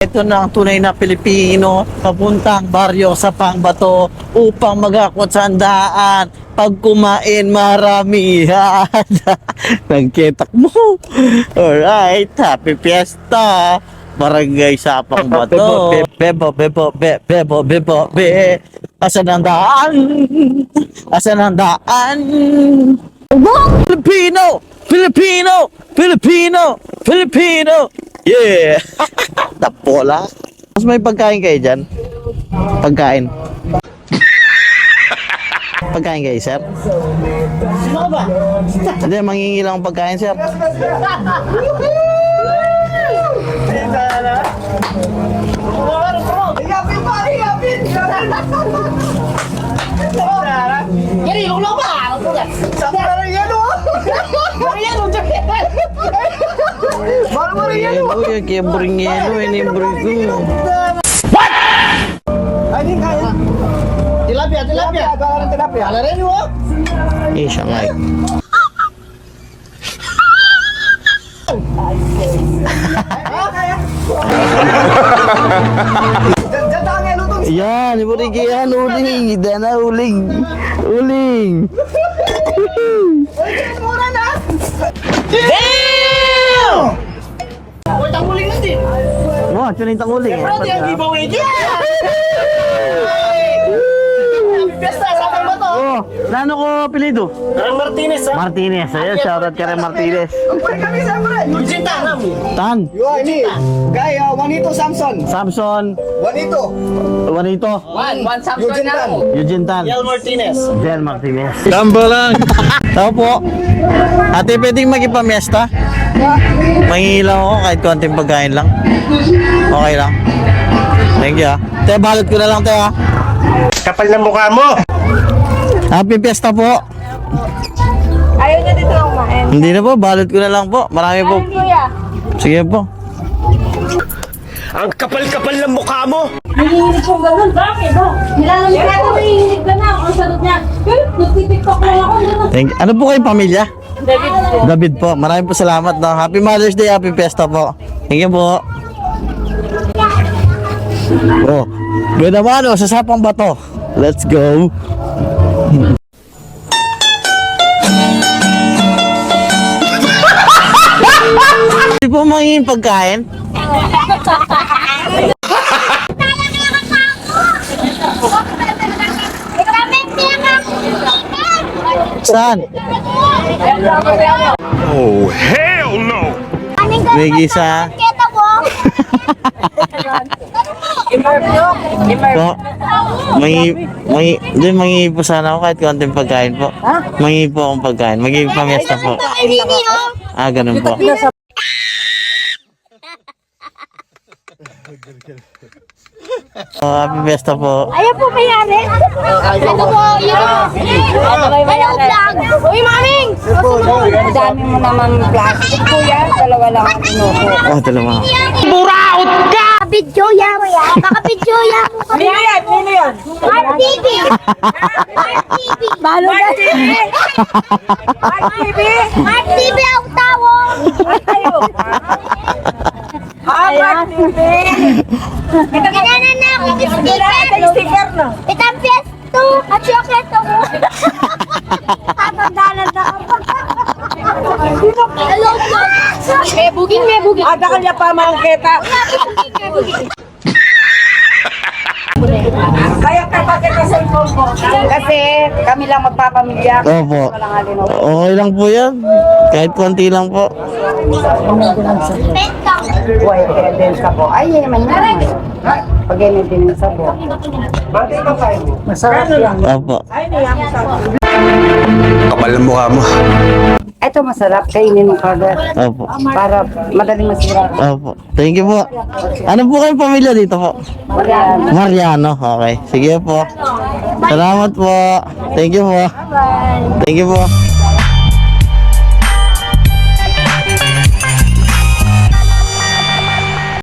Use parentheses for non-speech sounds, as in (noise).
Ito na ang tunay na Pilipino, papuntang baryo sa Pangbato upang magakot sa handaan. Pag kumain, maramihan. (laughs) Nagketak mo. Alright, happy fiesta. Barangay sa Pangbato. Bebo, bebo, be, bebo, bebo, be. Asan ang daan? Asan ang daan? Filipino! Filipino! Filipino! Filipino! Yeah! (laughs) Tapola. Mas may pagkain kayo dyan? Pagkain. (laughs) Pagkain kayo, sir? Sino ba? Hindi, mangingi lang ang pagkain, sir. (laughs) Bringelo ya kayak Bringelo ini beriku. What? Ini ya. tilapia, tilapia, kalau tilapia. Ada ini wo? Iya, like. Yan, iburi kiyan, uling. Dana, uling. Uling. Uling, tangguling nanti. Wah, wow, cuma. Ya, berarti yang giveaway dia. Pesta Oh, nano ko apelido? Orang Martinez ah. Martinez. Ayan, shoutout ka rin Martinez. kami sama. Cinta kami. Tan, Yo, ini Gaya Wanito Samson. Samson, Wanito. Juanito, One, one Eugene Tan. Eugene Tan, Yel Martinez. Del Martinez. Tamba lang. (laughs) Tao po. Ate, pwedeng magipamiesta? Mangihilaw ako kahit konting pagkain lang. Okay lang. Thank you ah. Te, balot ko na lang te ah. Kapal ng mukha mo. Happy fiesta po. Ayaw niya dito lang kumain. Hindi na po, balot ko na lang po. Marami po. Kuya, Sige po. Ang kapal-kapal ng mukha mo. nanginginig kong ganun. Bakit? Ba? Nilalamig ka na, nanginginig ka na. Ang sarap niya. Eh, nagtitiktok lang ako. Ganun. Thank Ano po kayong pamilya? David, David po. Maraming po salamat. No? Happy Mother's Day, happy fiesta po. Thank you po. Oh, good naman oh, sa sapang bato. Let's go. Hindi po mangingin pagkain? Saan? Oh, hell no. May gisa. (laughs) Mo. Po. Mangi, mangi, hindi, mangi po sana ako kahit konting pagkain po. Mangi po akong pagkain. Mangi pamiesta po. Ah, ganun po. (laughs) Oh, happy fiesta po. Ayaw po mayari. Ito po, yun. Hello, vlog. Uy, maming. dami mo naman plastic kuya, dalawa lang ang pinupo. Oh, dalawa. Kabidyo yan. Kakabidyo yan. Nino yan, nino yan. Mark TV. Mark TV. Balo na. Mark TV! Mark TV ang tawag. Tayo! Ah, Mark TV! Kinanan na ako. Ito Sticker. sticker no? Itang piesto. At chocolate ako. Tatandalan na ako. Hello. May buging, may buging. Ada kanya pa mga kita. Kaya kapatid ka cellphone ko. Kasi kami lang magpapamilya. Opo. Walang halin Okay lang po yan. Kahit konti lang po. Benta. Buhay kaya din sa po. Ay, eh, may naman. Pag yan din sa po. Masarap yan. Opo. Kapal ng mukha mo. Ito masarap, kainin mo kagad. Opo. Para madaling masira. Opo. Thank you po. Ano po kayong pamilya dito po? Yan. Mariano. Okay. Sige po. Salamat po. Thank you po. Thank you po.